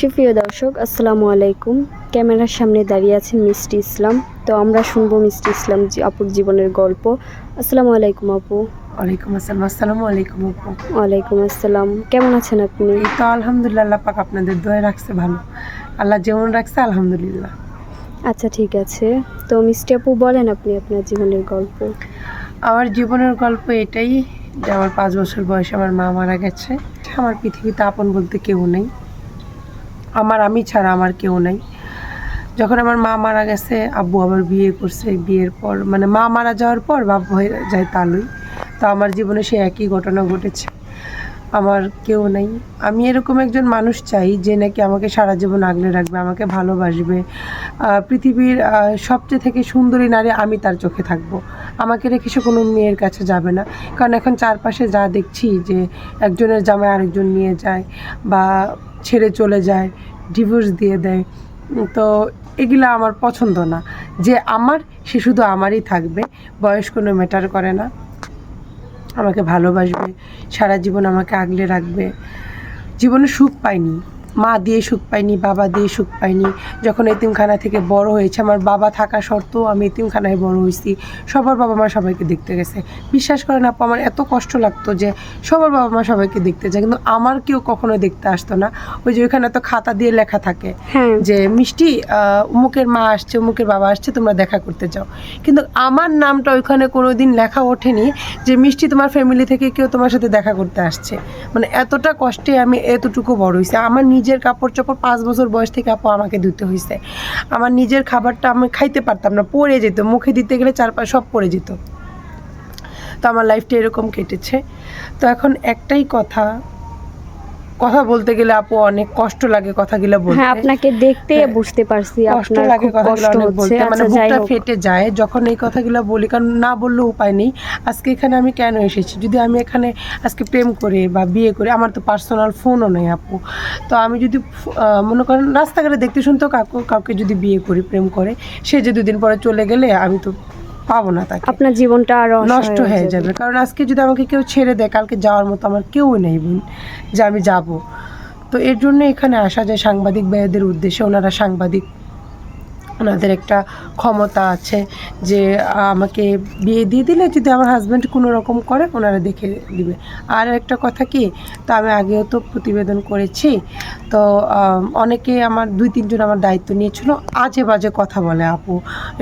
সুপ্রিয় দর্শক আসসালামু আলাইকুম। ক্যামেরার সামনে দাঁড়িয়ে আছেন মিষ্টি ইসলাম। তো আমরা শুনব মিষ্টি ইসলাম আপুর জীবনের গল্প। আসসালামু আলাইকুম আপু। ওয়ালাইকুম আসসালাম আসসালামু আলাইকুম আপু। ওয়ালাইকুম আসসালাম। কেমন আছেন আপনি? এই তো আলহামদুলিল্লাহ আল্লাহ পাক আপনাদের দোয়া রাখছে ভালো। আল্লাহ যেমন রাখছে আলহামদুলিল্লাহ। আচ্ছা ঠিক আছে। তো মিষ্টি আপু বলেন আপনি আপনার জীবনের গল্প। আমার জীবনের গল্প এটাই যে আমার পাঁচ বছর বয়সে আমার মা মারা গেছে। আমার পৃথিবীতে আপন বলতে কেউ নেই। আমার আমি ছাড়া আমার কেউ নেই। যখন আমার মা মারা গেছে, আব্বু আবার বিয়ে করছে, বিয়ের পর মানে মা মারা যাওয়ার পর বাপ হয়ে যায় তালুই। তো আমার জীবনে সে একই ঘটনা ঘটেছে। আমার কেউ নেই। আমি এরকম একজন মানুষ চাই যে নাকি আমাকে সারা জীবন আগলে রাখবে, আমাকে ভালোবাসবে। পৃথিবীর সবচেয়ে থেকে সুন্দরী নারী আমি তার চোখে থাকব। আমাকে রেখে সে কোনো মেয়ের কাছে যাবে না। কারণ এখন চারপাশে যা দেখছি যে একজনের জামায় আরেকজন নিয়ে যায় বা ছেড়ে চলে যায় ডিভোর্স দিয়ে দেয়। তো এগুলো আমার পছন্দ না। যে আমার, সে শুধু আমারই থাকবে। বয়স কোনো ম্যাটার করে না। আমাকে ভালোবাসবে। সারা জীবন আমাকে আগলে রাখবে। জীবনে সুখ পাইনি। মা দিয়ে সুখ পাইনি বাবা দিয়ে সুখ পাইনি। যখন এতিমখানা থেকে বড় হয়েছে আমার বাবা থাকা সত্ত্বেও আমি এতিমখানায় বড় হয়েছি। সবার বাবা মা সবাইকে দেখতে গেছে। বিশ্বাস করেন আপু আমার এত কষ্ট লাগতো যে সবার বাবা মা সবাইকে দেখতে যায় কিন্তু আমার কেউ কখনো দেখতে আসতো না। ওই যে ওইখানে তো খাতা দিয়ে লেখা থাকে হ্যাঁ। যে মিষ্টি আহ, অমুকের মা আসছে অমুকের বাবা আসছে তোমরা দেখা করতে যাও। কিন্তু আমার নামটা ওইখানে কোনোদিন লেখা ওঠেনি যে মিষ্টি তোমার ফ্যামিলি থেকে কেউ তোমার সাথে দেখা করতে আসছে। মানে এতটা কষ্টে আমি এতটুকু বড় হয়েছি। আমার নিজের কাপড় চোপড় পাঁচ বছর বয়স থেকে আপু আমাকে ধুতে হয়েছে আমার নিজের খাবারটা আমি খাইতে পারতাম না, পড়ে যেত, মুখে দিতে গেলে চারপাশ সব পড়ে যেত। তো আমার লাইফটা এরকম কেটেছে। তো এখন একটাই কথা কথা বলতে গেলে আপু অনেক কষ্ট লাগে কথাগুলো বলতে। হ্যাঁ আপনাকে দেখতে হ্যাঁ, বুঝতে পারছি কষ্ট লাগে কথাগুলো অনেক বলতে। মানে আচ্ছা বুকটা ফেটে যায় যখন এই কথাগুলো বলি কারণ না বললেও উপায় নেই। আজকে এখানে আমি কেন এসেছি? যদি আমি এখানে আজকে প্রেম করে বা বিয়ে করে আমার তো পার্সোনাল ফোনও নেই আপু। তো আমি যদি মনে করেন রাস্তাঘাটে দেখতে শুনতেও কাউকে কাউকে যদি বিয়ে করি প্রেম করে সে যে দুদিন পরে চলে গেলে আমি তো পাবো না তাকে। আপনার জীবনটা আরও নষ্ট হয়ে যাবে। কারণ আজকে যদি আমাকে কেউ ছেড়ে দেয় কালকে যাওয়ার মতো আমার কেউ নেই বোন যে আমি যাব। তো এর জন্য এখানে আসা যায় সাংবাদিক ভাইয়াদের উদ্দেশ্যে ওনারা সাংবাদিক ওনাদের একটা ক্ষমতা আছে যে আমাকে বিয়ে দিয়ে দিলে যদি আমার হাজব্যান্ড কোনো রকম করে ওনারা দেখে দিবে আর একটা কথা কি তো আমি আগেও তো প্রতিবেদন করেছি তো অনেকে আমার দুই তিনজন আমার দায়িত্ব নিয়েছিল আজে বাজে কথা বলে আপু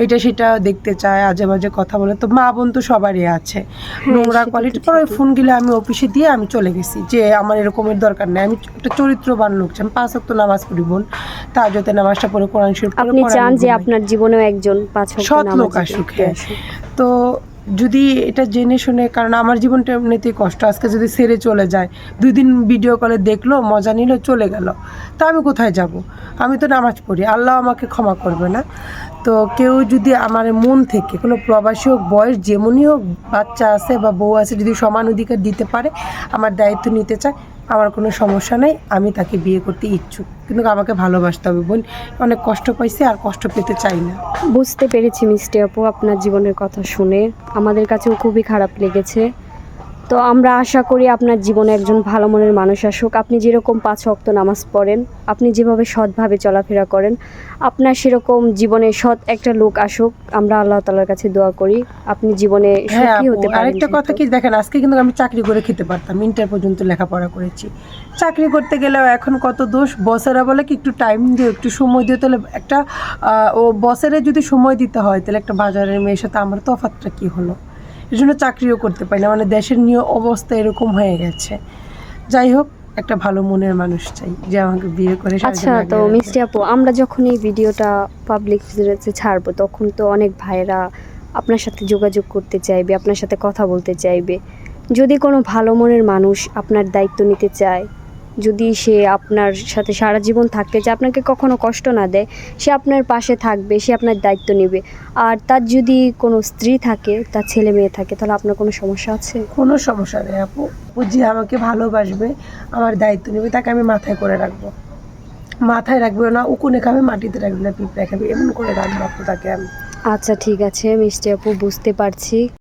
এটা সেটা দেখতে চায় আজে বাজে কথা বলে তো মা বোন তো সবারই আছে নোংরা কোয়ালিটি পর ওই। ফোনগুলো আমি অফিসে দিয়ে আমি চলে গেছি যে আমার এরকমের দরকার নেই আমি একটা চরিত্রবান লোক চাই। আমি পাঁচ ওয়াক্ত নামাজ পড়ি বোন তাজতে নামাজটা পড়ে কোরআন শরীফ পড়ে আপনি চান যে। আপনার জীবনেও একজন পাঁচ সৎ লোক আসুক, হ্যাঁ। আসুক। তো যদি এটা জেনে শুনে কারণ আমার জীবনটা এমনিতেই কষ্ট। আজকে যদি সেরে চলে যায় দুই দিন ভিডিও কলে দেখল মজা নিল চলে গেল। তা আমি কোথায় যাব? আমি তো নামাজ পড়ি আল্লাহ আমাকে ক্ষমা করবে না। তো কেউ যদি আমার মন থেকে কোনো প্রবাসী হোক বয়স যেমনই হোক বাচ্চা আছে বা বউ আছে যদি সমান অধিকার দিতে পারে আমার দায়িত্ব নিতে চায় আমার কোনো সমস্যা নেই, আমি তাকে বিয়ে করতে ইচ্ছুক। কিন্তু আমাকে ভালোবাসতে হবে বোন, অনেক কষ্ট পাইছে আর কষ্ট পেতে চাই না। বুঝতে পেরেছি মিষ্টি আপু, আপনার জীবনের কথা শুনে। আমাদের কাছেও খুবই খারাপ লেগেছে। তো আমরা আশা করি আপনার জীবনে একজন ভালো মনের মানুষ আসুক। আপনি যেরকম পাঁচ অক্ত নামাজ পড়েন আপনি যেভাবে সৎভাবে চলাফেরা করেন আপনার সেরকম জীবনে সৎ একটা লোক আসুক আমরা আল্লাহ তালার কাছে দোয়া করি। আপনি জীবনে হ্যাঁ সুখী হতে পারেন আরেকটা কথা কি দেখেন আজকে কিন্তু আমি চাকরি করে খেতে পারতাম ইন্টার পর্যন্ত লেখাপড়া করেছি। চাকরি করতে গেলেও এখন কত দোষ বসেরা বলে কি একটু টাইম দিও একটু সময় দিও তাহলে একটা ও বসেরে যদি সময় দিতে হয় তাহলে একটা বাজারের মেয়ের সাথে আমার তফাৎটা কি হলো? এই জন্য চাকরিও করতে পারি না। মানে দেশের নিয়ে অবস্থা এরকম হয়ে গেছে। যাই হোক একটা ভালো মনের মানুষ চাই যে আমাকে বিয়ে করে আচ্ছা তো মিষ্টি আপু আমরা যখন এই ভিডিওটা পাবলিক ছাড়বো তখন তো অনেক ভাইরা আপনার সাথে যোগাযোগ করতে চাইবে আপনার সাথে কথা বলতে চাইবে। যদি কোনো ভালো মনের মানুষ আপনার দায়িত্ব নিতে চায় যদি সে আপনার সাথে সারা জীবন থাকতে চায় আপনাকে কখনো কষ্ট না দেয় সে আপনার পাশে থাকবে সে আপনার দায়িত্ব নেবে। আর তার যদি কোনো স্ত্রী থাকে তার ছেলে মেয়ে থাকে তাহলে আপনার কোনো সমস্যা আছে? কোনো সমস্যা নেই আপু। যে আমাকে ভালোবাসবে আমার দায়িত্ব নেবে তাকে আমি মাথায় করে রাখব। মাথায় রাখবে না উকুনে খাবে মাটিতে রাখবে না পিঁপড়ে খাবে এমন করে রাখব আপু তাকে আমি। আচ্ছা ঠিক আছে মিষ্টি আপু বুঝতে পারছি।